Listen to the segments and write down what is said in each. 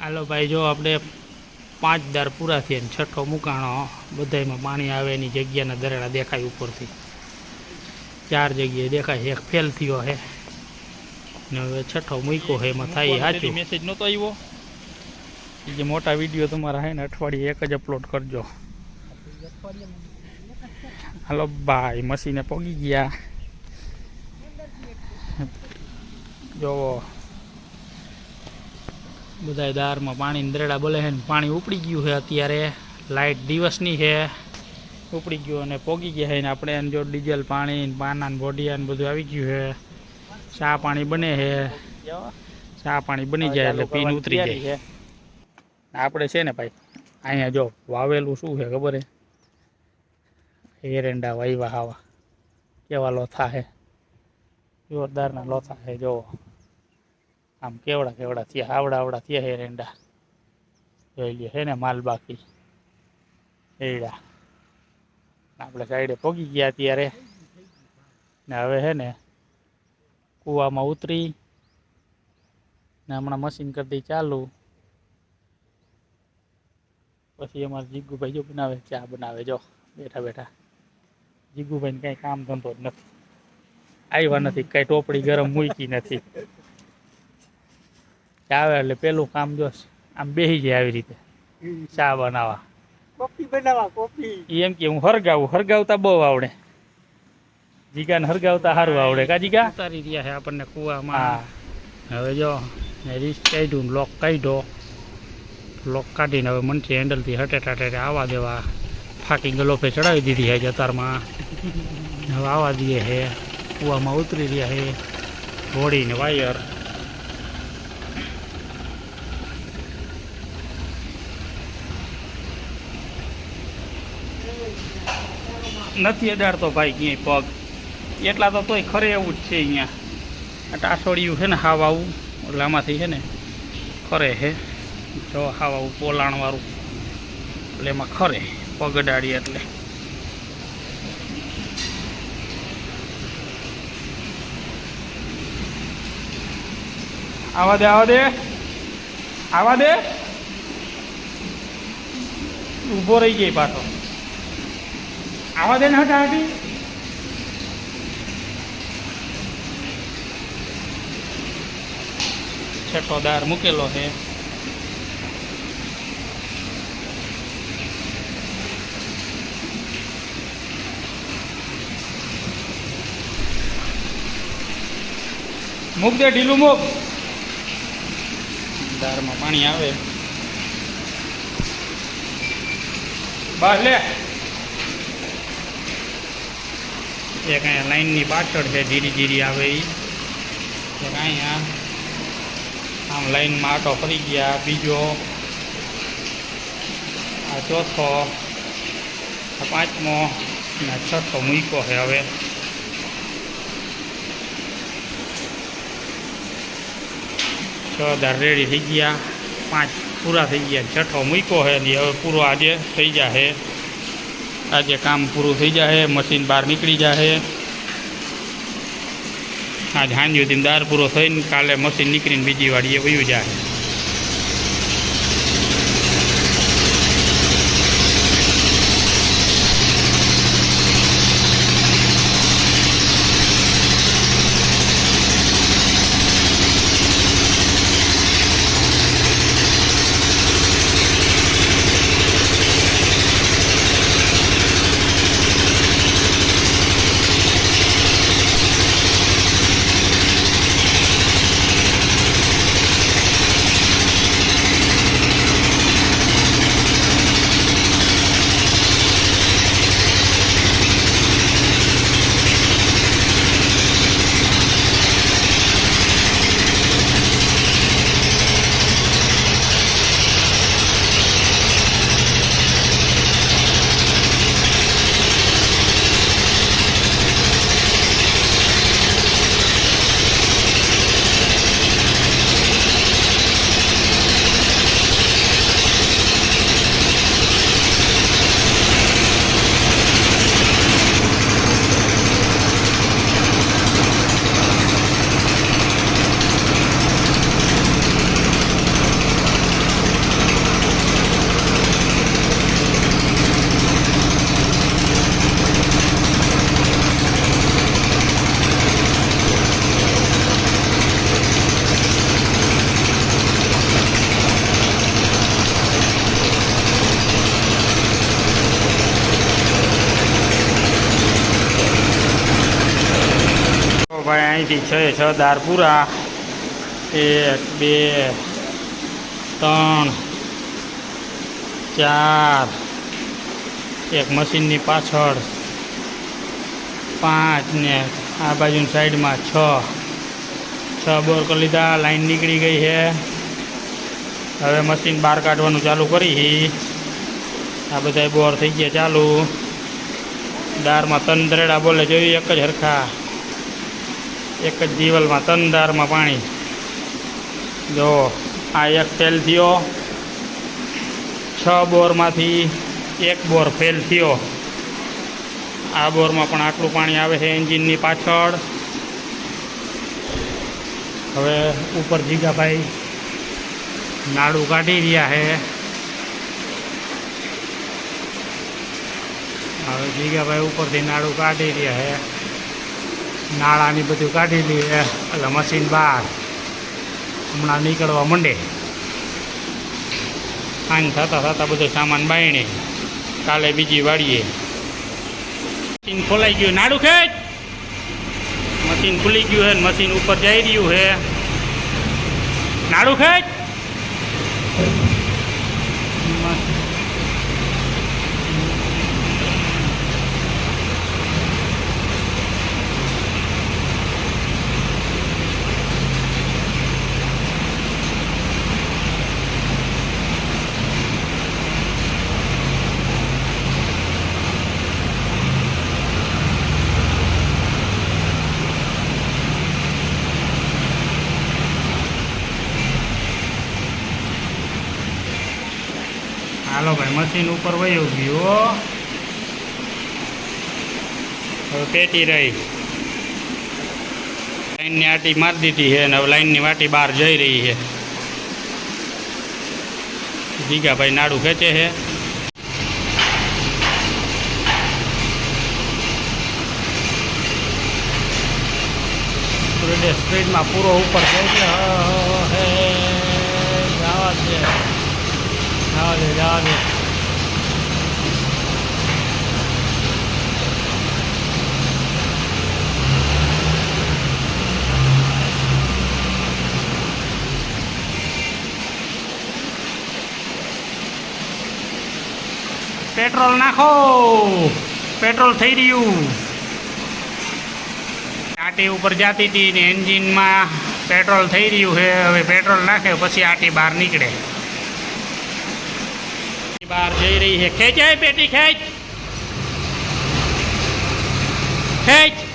હાલો ભાઈ, જો આપણે પાંચ દાર પૂરા થયા છઠ્ઠો મુકાણો, બધાયમાં પાણી આવે એની જગ્યાના દરેડા દેખાય ઉપરથી. ચાર જગ્યાએ દેખાય એક ફેલ થયો હે ને હવે છઠ્ઠો મૂક્યો હે એમાં થાય સાચું. મેસેજ નહોતો આવ્યો. જે મોટા વીડિયો તમારા હે ને, અઠવાડિયે એક જ અપલોડ કરજો. હાલો ભાઈ મશીને પગી ગયા. જોવો. બધા દારમાં પાણી દરેડા બોલે છે ને પાણી ઉપડી ગયું છે અત્યારે. લાઇટ દિવસની છે. ઉપડી ગયું અને પોગી ગયા છે ને આપણે એને જો ડીઝલ પાણી ને પાના ને બોડિયા ને બધું આવી ગયું છે. ચા પાણી બને છે. ચા પાણી બની જાય એટલે પીને ઉતરી જાય. છે. આપણે છે ને ભાઈ અહીંયા જો વાવેલું શું છે ખબર હે એરંડા વાયવા હાવા. કેવા લોથા છે? જોરદારના લોથા છે જોવો આમ કેવડા કેવડા થયા, આવડા આવડા થયા હે રેંડા. જોઈ લે હે ને માલ બાકી. એડા આપણે સાઈડે પગી ગયા ત્યારે. ને હવે હે ને કૂવામાં ઉતરી. ને હમણાં મશીન કરી દઈ ચાલુ. પછી અમારા જીગુભાઈ જો બનાવે, ચા બનાવે, જો બેઠા બેઠા. જીગુભાઈને કાંઈ કામ ધંધો જ નથી. આવ્યા નથી, કાંઈ ટોપડી ગરમ મૂકી નથી. આવે એટલે પેલું કામ જો આમ બેસી જાય આવી રીતે. ચા બનાવવા. કોફી બનાવવા કોફી. એમ કે હું હરગાવું હરગાવતા બહુ આવડે. જીગાને હરગાવતા સારું આવડે. કા જીગા? ઉતારી રહ્યા છે આપણને કુવામાં. હવે જો રીસ કાઢ્યું ને લોક કાઢ્યો. લોક કાઢીને હવે મનથી હેન્ડલથી હટે ટાટે આવવા દેવા. ફાકી ગલોફે ચડાવી દીધી છે જતારમાં હવે આવવા દઈએ છે. કૂવામાં ઉતરી રહ્યા છે. ઘોડીને વાયર. નથી અડાડતો ભાઈ ક્યાંય પગ. એટલા તો તોય ખરે એવું જ છે અહીંયા. આ ટાસોડિયું છે ને હાવ આવું એટલે આમાંથી છે ને, ખરે હે જો હાવ આવું પોલાણવાળું. એટલે એમાં ખરે, પગ અડાડીએ એટલે. આવા દે આવા દે. આવા દે. ઊભો રહી જાય પાછો. આવા દે ને હટા હટી છઠ્ઠો દાર મૂકેલો છે મૂક દે ઢીલું મૂક દારમાં પાણી આવે બસ લે એક અહીંયા લાઈનની પાછળ છે ધીરી ધીરી આવે એ એક અહીંયા આમ લાઈનમાં આટો ફરી ગયા. બીજો, આ ચોથો, આ પાંચમો અને છઠ્ઠો મૂક્યો છે હવે. છ હજાર રેડી થઈ ગયા, પાંચ પૂરા થઈ ગયા, છઠ્ઠો મૂક્યો છે હવે પૂરો આજે થઈ જશે. આજે કામ પૂરું થઈ જશે મશીન બહાર નીકળી જશે આજ સાંજ દિમદાર પૂરો થઈને કાલે મશીન નીકળીને બીજી વાડીએ વયું જાય ત્રણથી છ છ દારપુરા, એક, બે, ત્રણ, ચાર, એક મશીનની પાછળ, પાંચ ને આ બાજુની સાઈડમાં છ. છ બોર કરી લીધા, લાઈન નીકળી ગઈ છે. હવે મશીન બહાર કાઢવાનું ચાલુ કરી આ બધા બોર થઈ ગયા ચાલુ. દારમાં દરેડા બોલે, જોયું એક જ હરખા. એક જ જીવલમાં તન દારમાં પાણી. જો આ એક ફેલ થયો, છ બોરમાંથી એક બોર ફેલ થયો. આ બોરમાં પણ આટલું પાણી આવે છે એન્જિનની પાછળ. હવે ઉપર જીગાભાઈ નાડું કાઢી રહ્યા છે. હવે જીગાભાઈ ઉપરથી નાડું કાઢી રહ્યા છે. નાળાની બધું કાઢી લઈએ એટલે મશીન બહાર. હમણાં નીકળવા માંડે. આમ થતાં થતાં બધો સામાન બાયણે. કાલે બીજી વાળીએ મશીન ખોલાઈ ગયું. નાડું ખેંચ! મશીન ખુલી ગયું છે મશીન ઉપર જઈ રહ્યું છે. નાડું ખેંચ! હાલો ભાઈ મશીન ઉપર વયું ગયું હવે પેટી રહી. લાઈનની આટી મારી દીધી છે અને હવે લાઈનની વાટી બહાર જઈ રહી છે. ભીગાભાઈ નાડું ખેંચે છે. સ્પીડે સ્પીડમાં પૂરો ઉપર જાય છે. જવા દે જવા પેટ્રોલ નાખો. પેટ્રોલ થઈ રહ્યું. આટી ઉપર જાતી હતી ને એન્જિનમાં પેટ્રોલ થઈ રહ્યું છે. હવે પેટ્રોલ નાખે, પછી આટી બહાર નીકળે. બહાર જઈ રહી છે. ખેંચાય પેટી ખેંચ. ખેંચ.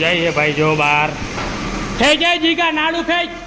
જઈએ ભાઈ જો બહાર થઈ જાય જીગા નાડું ખેંચ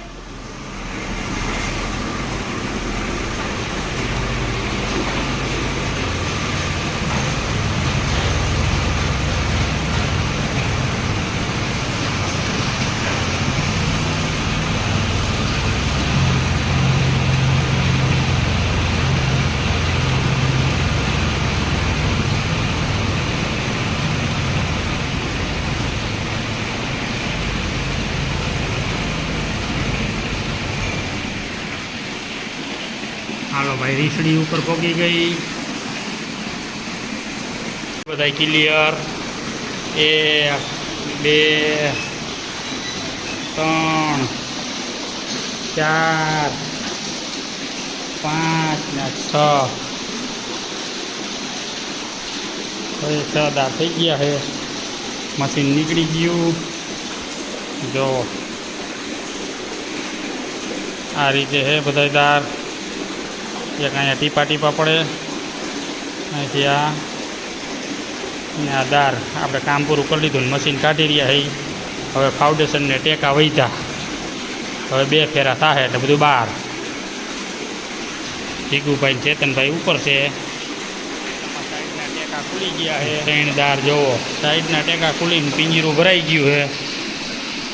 હાલો ભાઈ રીસડી ઉપર પગી ગઈ બધા ક્લિયર એક બે ત્રણ ચાર પાંચ ને છ હવે છ દાર થઈ ગયા છે મશીન નીકળી ગયું જો આ રીતે છે બધા દાર એક અહીંયા ટીપા ટીપા પડે. અહીંથી આ આ દાર આપણે કામ પૂરું કરી લીધું ને મશીન કાઢી રહ્યા હઈ હવે ફાઉન્ડેશનને ટેકા વહીતા હવે બે ફેરા થાય એટલે બધું બહાર. જીગુભાઈ ચેતનભાઈ ઉપર છે. સાઈડના ટેકા ખુલી ગયા છે ત્રણ દાર જોવો. સાઈડના ટેકા ખુલીને પિંજરું ભરાઈ ગયું છે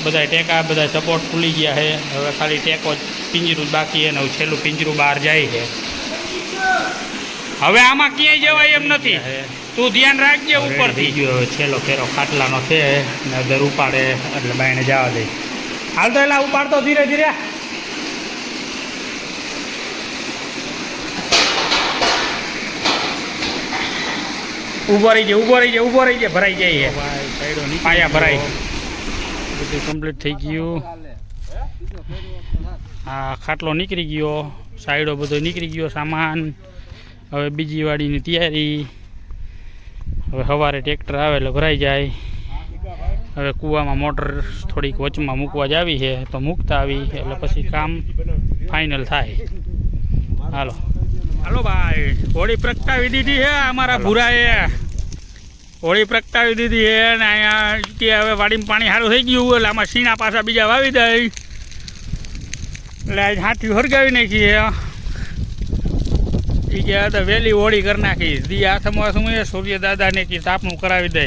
બધા ટેકા બધા સપોર્ટ ખુલી ગયા છે હવે ખાલી ટેકો જ પિંજરું જ બાકી છે ને છેલ્લું પિંજરું બહાર જાય છે હવે આમાં ક્યાંય જવાય એમ નથી. તું ધ્યાન રાખજે ઉપર થઈ ગયો હવે છેલ્લો ફેરો ખાટલાનો છે ને અધર ઉપાડે એટલે બાઈને જવા દે. હાલ તો એલા ઉપાડતો ધીરે ધીરે. ઊભો રહી જાય ઊભો રહી જાય ઊભો રહી જાય ભરાઈ જાય પાયા ભરાય બધું કમ્પ્લીટ થઈ ગયું. આ ખાટલો નીકળી ગયો. સાઈડો બધો નીકળી ગયો સામાન. હવે બીજી વાડીની તૈયારી. હવે સવારે ટ્રેક્ટર આવે એટલે ભરાઈ જાય. હવે કૂવામાં મોટર થોડીક વચમાં મૂકવા જ આવી છે તો મૂકતા આવી એટલે પછી કામ ફાઇનલ થાય. હાલો. હાલો ભાઈ હોળી પ્રગટાવી દીધી છે અમારા ભૂરાએ. હોળી પ્રગટાવી દીધી છે ને અહીંયા કે હવે વાડીમાં પાણી સારું થઈ ગયું એટલે આમાં સીણા પાછા બીજા વાવી દઈ. એટલે આજ હાથી હરગાવી નાખી એ કે આ તો વહેલી હોળી કરી નાખી. દી હાથમાં સમયે સૂર્ય દાદાને કે તાપનું કરાવી દે.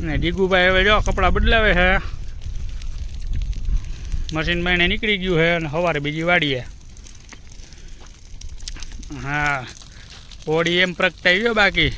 ને ડીગુભાઈ હવે જો કપડાં બદલાવે છે. મશીન મહિને નીકળી ગયું છે અને સવારે બીજી વાડીએ. હા. હોળી એમ પ્રગટાવી બાકી.